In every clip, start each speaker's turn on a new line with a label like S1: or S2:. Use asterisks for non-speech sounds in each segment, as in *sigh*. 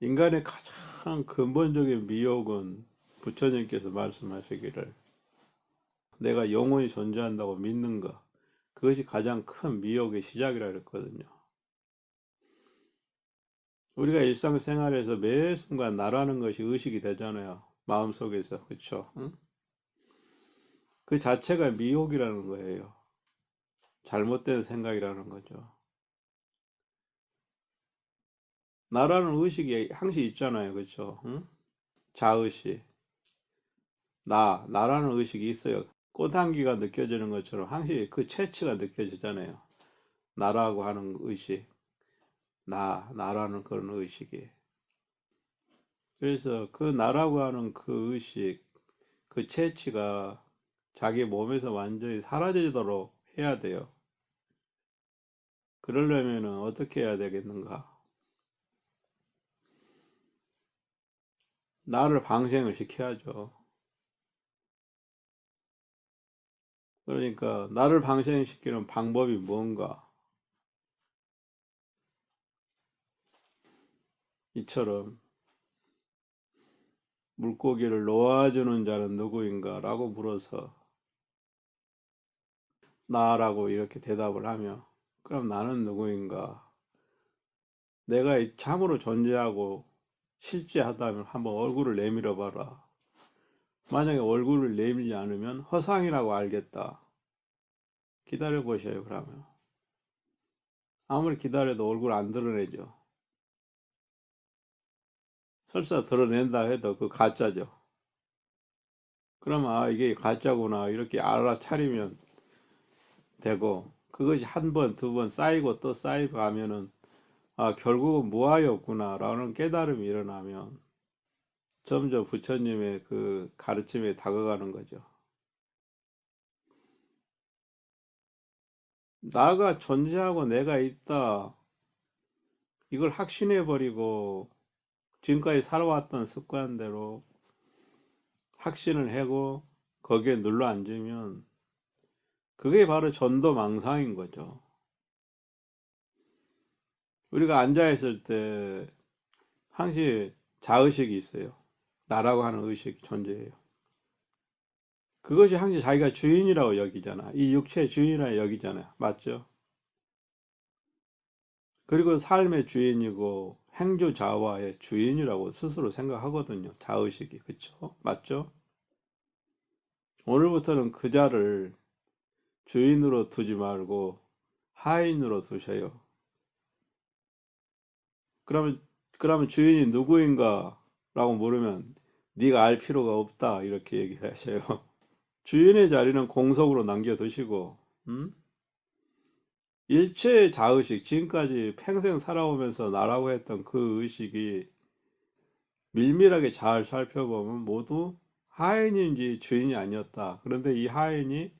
S1: 인간의 가장 근본적인 미혹은 부처님께서 말씀하시기를 내가 영원히 존재한다고 믿는 것 그것이 가장 큰 미혹의 시작이라 그랬거든요. 우리가 일상생활에서 매 순간 나라는 것이 의식이 되잖아요. 마음속에서 그쵸? 응? 그 자체가 미혹이라는 거예요. 잘못된 생각이라는 거죠. 나라는 의식이 항시 있잖아요. 그쵸? 응? 자의식. 나, 나라는 의식이 있어요. 꽃향기가 느껴지는 것처럼 항시 그 채취가 느껴지잖아요. 나라고 하는 의식. 나, 나라는 그런 의식이. 그래서 그 나라고 하는 그 의식, 그 채취가 자기 몸에서 완전히 사라지도록 해야 돼요. 그러려면 어떻게 해야 되겠는가? 나를 방생을 시켜야죠. 그러니까 나를 방생시키는 방법이 뭔가? 이처럼 물고기를 놓아주는 자는 누구인가? 라고 물어서 나라고 이렇게 대답을 하며 그럼 나는 누구인가? 내가 참으로 존재하고 실제 하다면 한번 얼굴을 내밀어 봐라. 만약에 얼굴을 내밀지 않으면 허상이라고 알겠다. 기다려 보셔요, 그러면. 아무리 기다려도 얼굴 안 드러내죠. 설사 드러낸다 해도 그 가짜죠. 그러면 아, 이게 가짜구나. 이렇게 알아차리면 되고, 그것이 한 번, 두 번 쌓이고 또 쌓이고 하면은, 아, 결국은 무아였구나. 라는 깨달음이 일어나면, 점점 부처님의 그 가르침에 다가가는 거죠. 나가 존재하고 내가 있다. 이걸 확신해버리고, 지금까지 살아왔던 습관대로 확신을 하고, 거기에 눌러 앉으면, 그게 바로 전도망상인 거죠. 우리가 앉아 있을 때, 항시 자의식이 있어요. 나라고 하는 의식이 존재해요. 그것이 항상 자기가 주인이라고 여기잖아. 이 육체의 주인이라고 여기잖아요. 맞죠? 그리고 삶의 주인이고 행주자와의 주인이라고 스스로 생각하거든요. 자의식이. 그쵸? 맞죠? 오늘부터는 그 자를 주인으로 두지 말고 하인으로 두셔요. 그러면 그러면 주인이 누구인가 라고 물으면 네가 알 필요가 없다 이렇게 얘기를 하셔요. *laughs* 주인의 자리는 공석으로 남겨두시고 음? 일체의 자의식 지금까지 평생 살아오면서 나라고 했던 그 의식이 밀밀하게 잘 살펴보면 모두 하인인지 주인이 아니었다. 그런데 이 하인이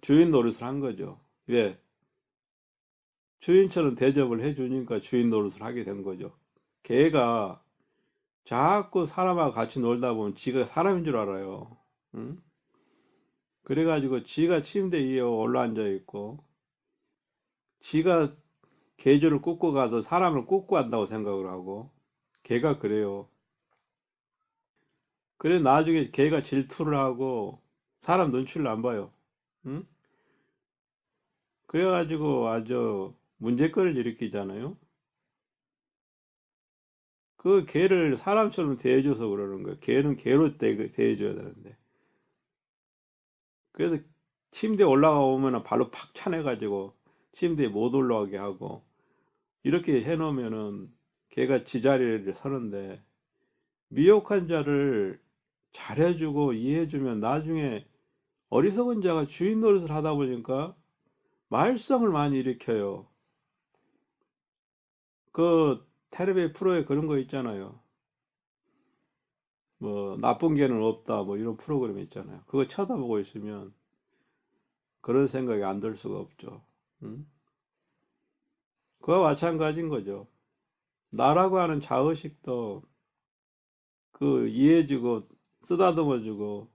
S1: 주인 노릇을 한 거죠. 왜? 주인처럼 대접을 해주니까 주인 노릇을 하게 된 거죠. 개가 자꾸 사람하고 같이 놀다 보면 지가 사람인 줄 알아요. 응? 그래가지고 지가 침대 위에 올라앉아 있고, 지가 개조를 꽂고 가서 사람을 꽂고 한다고 생각을 하고, 개가 그래요. 그래 나중에 개가 질투를 하고 사람 눈치를 안 봐요. 응? 그래가지고 아주 문제거리를 일으키잖아요. 그 개를 사람처럼 대해줘서 그러는 거예요. 개는 개로 대해줘야 되는데. 그래서 침대에 올라가 오면 발로 팍 차내가지고 침대에 못 올라가게 하고 이렇게 해놓으면은 개가 지자리를 서는데 미혹한 자를 잘해주고 이해해주면 나중에 어리석은 자가 주인 노릇을 하다 보니까 말썽을 많이 일으켜요. 그 테레비 프로에 그런 거 있잖아요. 뭐 나쁜 개는 없다 뭐 이런 프로그램 있잖아요. 그거 쳐다보고 있으면 그런 생각이 안 들 수가 없죠. 응? 그와 마찬가지인 거죠. 나라고 하는 자의식도 그 이해해주고 쓰다듬어주고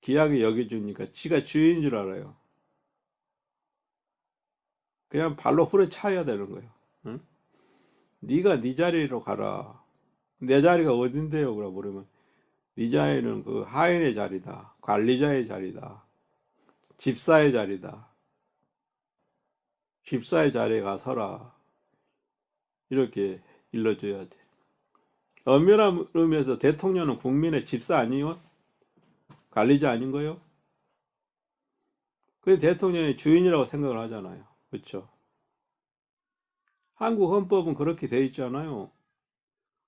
S1: 귀하게 여겨주니까 지가 주인인 줄 알아요. 그냥 발로 후려차야 되는 거예요. 응? 네가 네 자리로 가라. 내 자리가 어딘데요? 그러고 그러면 네 자리는 그 하인의 자리다. 관리자의 자리다. 집사의 자리다. 집사의 자리에 가서라. 이렇게 일러줘야 돼. 엄밀한 의미에서 대통령은 국민의 집사 아니요? 관리자 아닌 거요? 그 대통령이 주인이라고 생각을 하잖아요. 그렇죠? 한국 헌법은 그렇게 돼 있잖아요.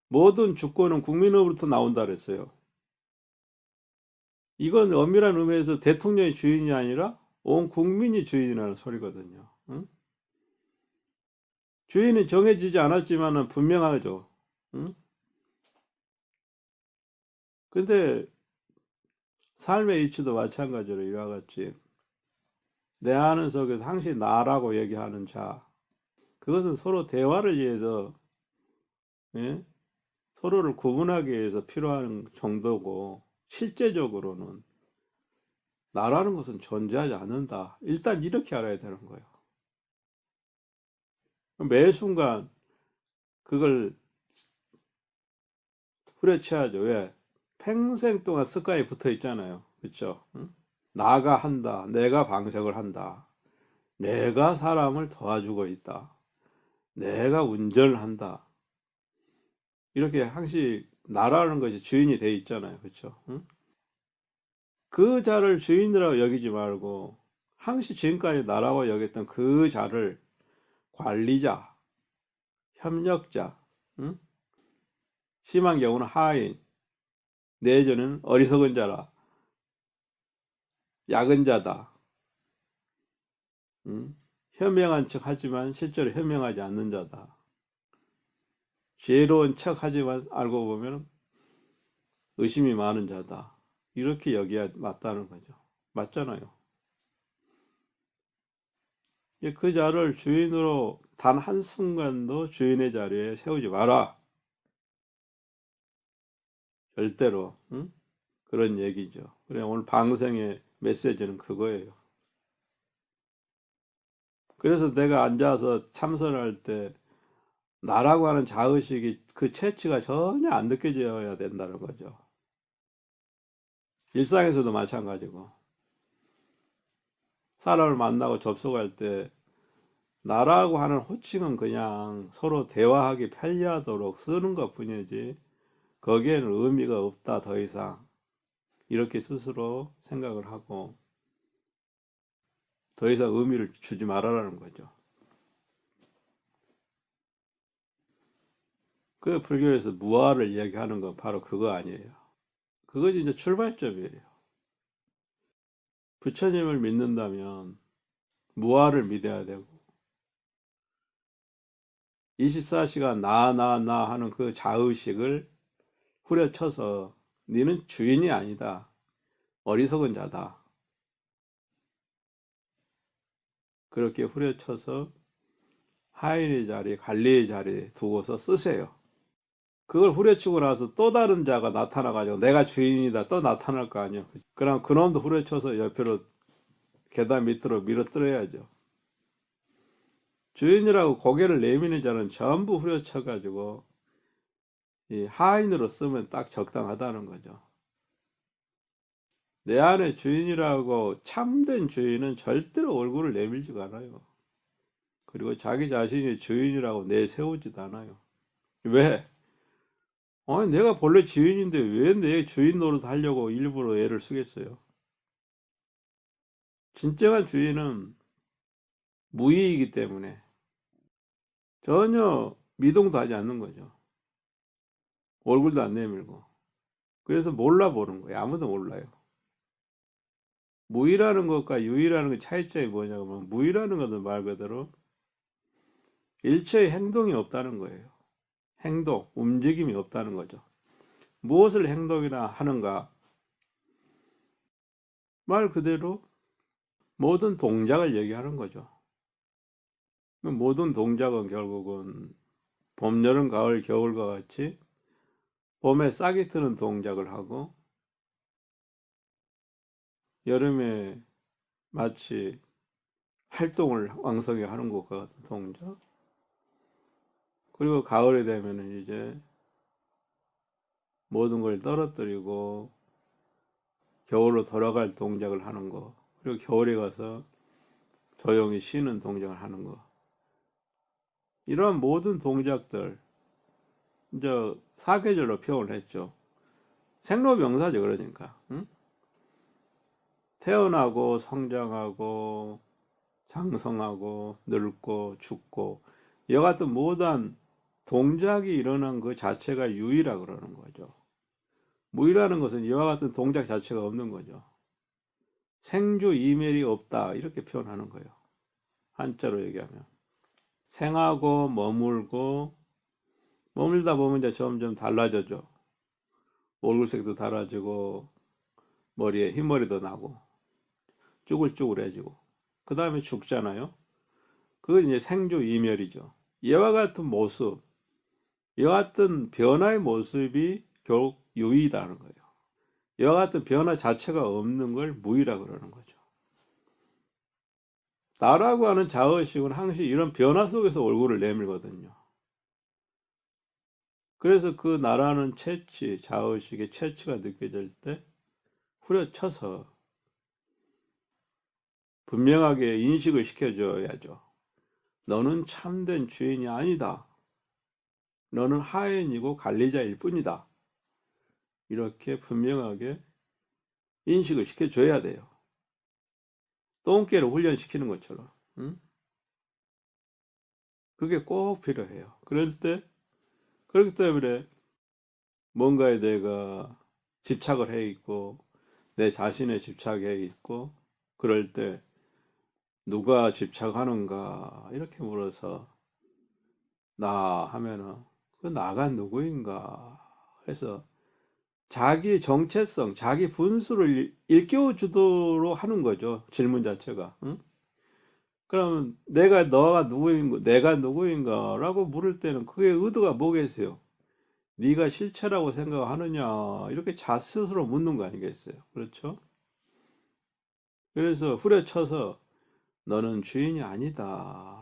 S1: 모든 주권은 국민으로부터 나온다 그랬어요. 이건 엄밀한 의미에서 대통령이 주인이 아니라 온 국민이 주인이라는 소리거든요. 응? 주인은 정해지지 않았지만 분명하죠. 응? 근데 삶의 이치도 마찬가지로 이와 같이 내 아는 속에서 항시 나라고 얘기하는 자 그것은 서로 대화를 위해서 예? 서로를 구분하기 위해서 필요한 정도고 실제적으로는 나라는 것은 존재하지 않는다. 일단 이렇게 알아야 되는 거예요. 매 순간 그걸 후려쳐야죠. 왜? 평생 동안 습관이 붙어 있잖아요. 그렇죠? 응? 나가 한다. 내가 방석을 한다. 내가 사람을 도와주고 있다. 내가 운전을 한다. 이렇게 항시 나라는 것이 주인이 돼 있잖아요. 그렇죠? 응? 그 자를 주인이라고 여기지 말고 항시 지금까지 나라고 여겼던 그 자를 관리자, 협력자, 응? 심한 경우는 하인, 내전은 어리석은 자라, 약은 자다. 응? 현명한 척 하지만 실제로 현명하지 않는 자다. 지혜로운 척 하지만 알고 보면 의심이 많은 자다. 이렇게 여기야 맞다는 거죠. 맞잖아요. 그 자를 주인으로 단 한순간도 주인의 자리에 세우지 마라. 절대로, 응? 그런 얘기죠. 그래, 오늘 방생의 메시지는 그거예요. 그래서 내가 앉아서 참선할 때 나라고 하는 자의식이 그 채취가 전혀 안 느껴져야 된다는 거죠. 일상에서도 마찬가지고 사람을 만나고 접속할 때 나라고 하는 호칭은 그냥 서로 대화하기 편리하도록 쓰는 것 뿐이지 거기에는 의미가 없다 더 이상 이렇게 스스로 생각을 하고 더 이상 의미를 주지 말아라는 거죠. 그 불교에서 무아를 이야기하는 건 바로 그거 아니에요. 그것이 이제 출발점이에요. 부처님을 믿는다면 무아를 믿어야 되고 24시간 나 나 나 하는 그 자의식을 후려쳐서 너는 주인이 아니다. 어리석은 자다. 그렇게 후려쳐서 하인의 자리, 관리의 자리에 두고서 쓰세요. 그걸 후려치고 나서 또 다른 자가 나타나가지고 내가 주인이다 또 나타날 거 아니야. 그럼 그놈도 후려쳐서 옆으로 계단 밑으로 밀어뜨려야죠. 주인이라고 고개를 내미는 자는 전부 후려쳐가지고 이 하인으로 쓰면 딱 적당하다는 거죠. 내 안에 주인이라고 참된 주인은 절대로 얼굴을 내밀지가 않아요. 그리고 자기 자신이 주인이라고 내세우지도 않아요. 왜? 아니, 내가 본래 주인인데 왜 내 주인 노릇 하려고 일부러 애를 쓰겠어요? 진정한 주인은 무의이기 때문에 전혀 미동도 하지 않는 거죠. 얼굴도 안 내밀고. 그래서 몰라보는 거예요. 아무도 몰라요. 무의라는 것과 유의라는 것 차이점이 뭐냐면 무의라는 것은 말 그대로 일체의 행동이 없다는 거예요. 행동, 움직임이 없다는 거죠. 무엇을 행동이나 하는가? 말 그대로 모든 동작을 얘기하는 거죠. 모든 동작은 결국은 봄, 여름, 가을, 겨울과 같이 봄에 싹이 트는 동작을 하고 여름에 마치 활동을 왕성히 하는 것과 같은 동작 그리고 가을이 되면은 이제 모든 걸 떨어뜨리고 겨울로 돌아갈 동작을 하는 거. 그리고 겨울에 가서 조용히 쉬는 동작을 하는 거. 이러한 모든 동작들, 이제 사계절로 표현을 했죠. 생로병사죠, 그러니까. 응? 태어나고, 성장하고, 장성하고, 늙고, 죽고, 같은 모든 동작이 일어난 그 자체가 유의라 그러는 거죠. 무의라는 것은 이와 같은 동작 자체가 없는 거죠. 생주 이멸이 없다 이렇게 표현하는 거예요. 한자로 얘기하면 생하고 머물고 머물다 보면 이제 점점 달라져죠. 얼굴색도 달라지고 머리에 흰머리도 나고 쭈글쭈글해지고 그 다음에 죽잖아요. 그건 이제 생주 이멸이죠. 이와 같은 모습, 이와 같은 변화의 모습이 결국 유의다는 거예요. 이와 같은 변화 자체가 없는 걸 무의라 그러는 거죠. 나라고 하는 자의식은 항상 이런 변화 속에서 얼굴을 내밀거든요. 그래서 그 나라는 채취, 자의식의 채취가 느껴질 때 후려쳐서 분명하게 인식을 시켜줘야죠. 너는 참된 주인이 아니다. 너는 하인이고 관리자일 뿐이다. 이렇게 분명하게 인식을 시켜줘야 돼요. 똥개를 훈련시키는 것처럼. 응? 그게 꼭 필요해요. 그럴 때, 그렇기 때문에 뭔가에 내가 집착을 해 있고, 내 자신에 집착해 있고, 그럴 때 누가 집착하는가, 이렇게 물어서, 나 하면은, 그 나가 누구인가 해서 자기 정체성, 자기 분수를 일깨워 주도록 하는 거죠. 질문 자체가. 응? 그러면 내가 너가 누구인가, 내가 누구인가라고 물을 때는 그게 의도가 뭐겠어요? 네가 실체라고 생각하느냐 이렇게 자 스스로 묻는 거 아니겠어요? 그렇죠? 그래서 후려쳐서 너는 주인이 아니다.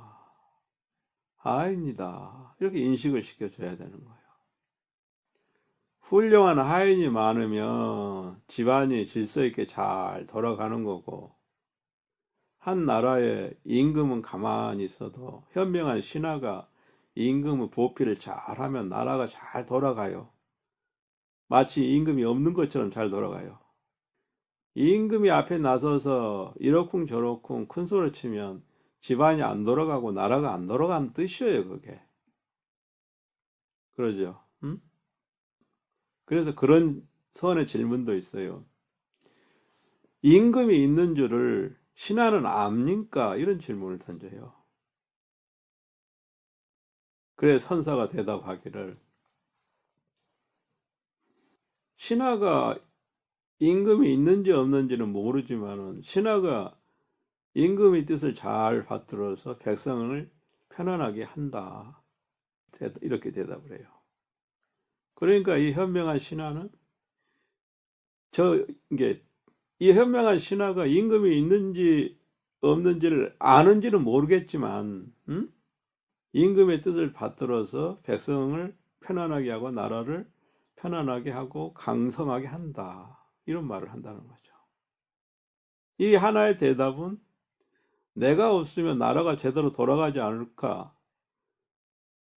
S1: 하인이다. 이렇게 인식을 시켜줘야 되는 거예요. 훌륭한 하인이 많으면 집안이 질서 있게 잘 돌아가는 거고, 한 나라의 임금은 가만히 있어도 현명한 신하가 임금의 보필을 잘하면 나라가 잘 돌아가요. 마치 임금이 없는 것처럼 잘 돌아가요. 임금이 앞에 나서서 이러쿵 저러쿵 큰 소리 치면 집안이 안 돌아가고 나라가 안 돌아가는 뜻이에요, 그게. 그러죠. 음? 그래서 그런 선의 질문도 있어요. 임금이 있는 줄을 신하는 압니까? 이런 질문을 던져요. 그래 선사가 대답하기를 신하가 임금이 있는지 없는지는 모르지만은 신하가 임금의 뜻을 잘 받들어서 백성을 편안하게 한다. 이렇게 대답을 해요. 그러니까 이 현명한 신하는 저 이게 이 현명한 신하가 임금이 있는지 없는지를 아는지는 모르겠지만 음? 임금의 뜻을 받들어서 백성을 편안하게 하고 나라를 편안하게 하고 강성하게 한다 이런 말을 한다는 거죠. 이 하나의 대답은 내가 없으면 나라가 제대로 돌아가지 않을까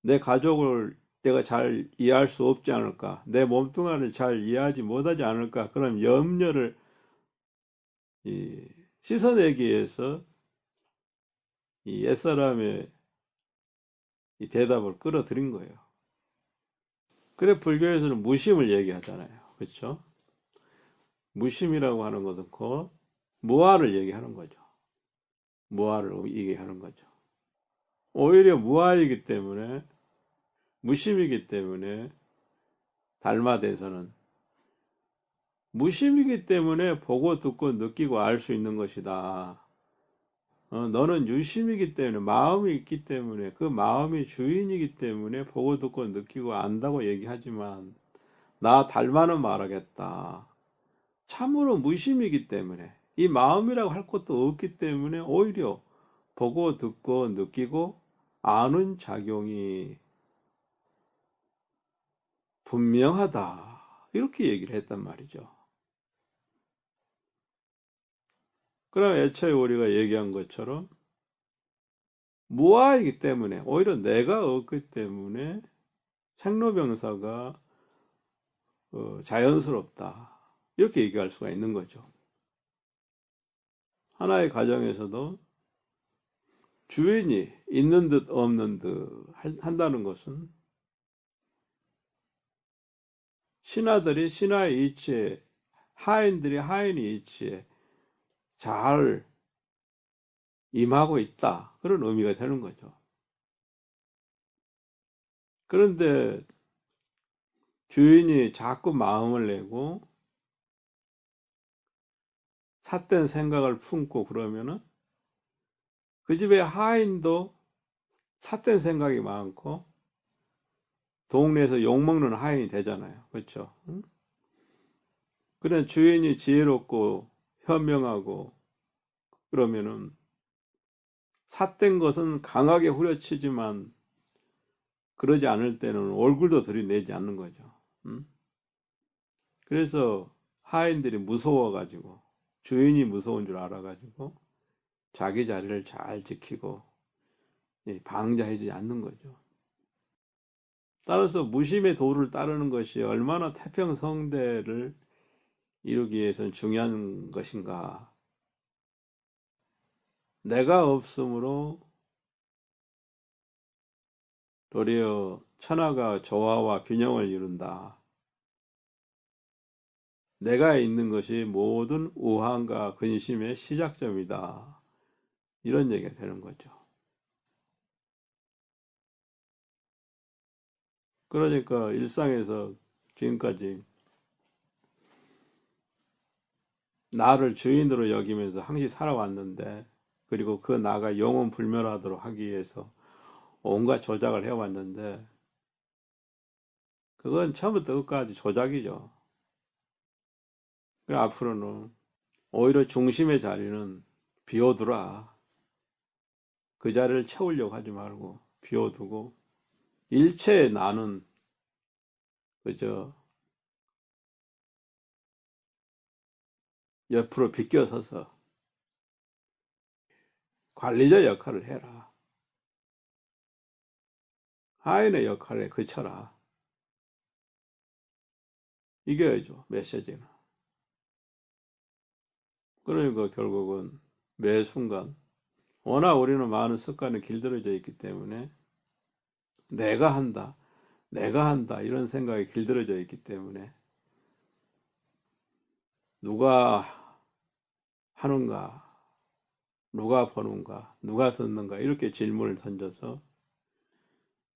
S1: 내 가족을 내가 잘 이해할 수 없지 않을까? 내 몸뚱아리를 잘 이해하지 못하지 않을까? 그런 염려를 씻어내기 위해서 이 옛사람의 이 대답을 끌어들인 거예요. 그래 불교에서는 무심을 얘기하잖아요. 그렇죠? 무심이라고 하는 것은 곧 무아를 얘기하는 거죠. 무아를 얘기하는 거죠. 오히려 무아이기 때문에 무심이기 때문에 달마대에서는 무심이기 때문에 보고 듣고 느끼고 알 수 있는 것이다. 어, 너는 유심이기 때문에 마음이 있기 때문에 그 마음이 주인이기 때문에 보고 듣고 느끼고 안다고 얘기하지만 나 달마는 말하겠다. 참으로 무심이기 때문에 이 마음이라고 할 것도 없기 때문에 오히려 보고 듣고 느끼고 아는 작용이 분명하다. 이렇게 얘기를 했단 말이죠. 그럼 애초에 우리가 얘기한 것처럼 무아이기 때문에 오히려 내가 없기 때문에 생로병사가 어, 자연스럽다. 이렇게 얘기할 수가 있는 거죠. 하나의 가정에서도 주인이 있는 듯 없는 듯 한다는 것은 신하들이 신하의 이치에 하인들이 하인의 이치에 잘 임하고 있다. 그런 의미가 되는 거죠. 그런데 주인이 자꾸 마음을 내고 삿된 생각을 품고 그러면은 그 집의 하인도 삿된 생각이 많고 동네에서 욕먹는 하인이 되잖아요. 그렇죠? 응? 그런 주인이 지혜롭고 현명하고 그러면은 삿된 것은 강하게 후려치지만 그러지 않을 때는 얼굴도 들이내지 않는 거죠. 응? 그래서 하인들이 무서워가지고 주인이 무서운 줄 알아가지고 자기 자리를 잘 지키고 방자해지지 않는 거죠. 따라서 무심의 도를 따르는 것이 얼마나 태평성대를 이루기 위해서는 중요한 것인가. 내가 없으므로 도리어 천하가 조화와 균형을 이룬다. 내가 있는 것이 모든 우환과 근심의 시작점이다. 이런 얘기가 되는 거죠. 그러니까 일상에서 지금까지 나를 주인으로 여기면서 항시 살아왔는데 그리고 그 나가 영원 불멸하도록 하기 위해서 온갖 조작을 해왔는데 그건 처음부터 끝까지 조작이죠. 앞으로는 오히려 중심의 자리는 비워두라. 그 자리를 채우려고 하지 말고 비워두고 일체의 나는 그저 옆으로 비껴서서 관리자 역할을 해라. 하인의 역할에 그쳐라. 이겨야죠, 메시지는. 그러니까 결국은 매 순간, 워낙 우리는 많은 습관에 길들여져 있기 때문에 내가 한다, 내가 한다, 이런 생각이 길들여져 있기 때문에 누가 하는가, 누가 보는가, 누가 듣는가, 이렇게 질문을 던져서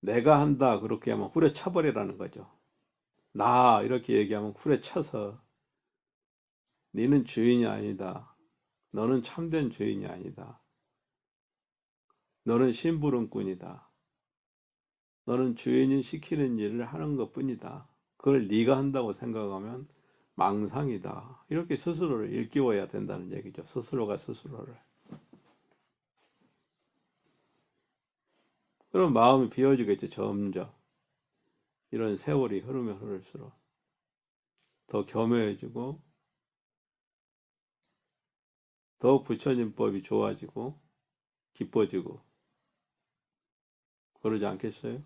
S1: 내가 한다, 그렇게 하면 후려쳐버리라는 거죠. 나, 이렇게 얘기하면 후려쳐서 너는 주인이 아니다. 너는 참된 주인이 아니다. 너는 심부름꾼이다. 너는 주인이 시키는 일을 하는 것 뿐이다. 그걸 네가 한다고 생각하면 망상이다. 이렇게 스스로를 일깨워야 된다는 얘기죠. 스스로가 스스로를. 그럼 마음이 비워지겠죠. 점점. 이런 세월이 흐르면 흐를수록 더 겸허해지고 더욱 부처님법이 좋아지고 기뻐지고 그러지 않겠어요?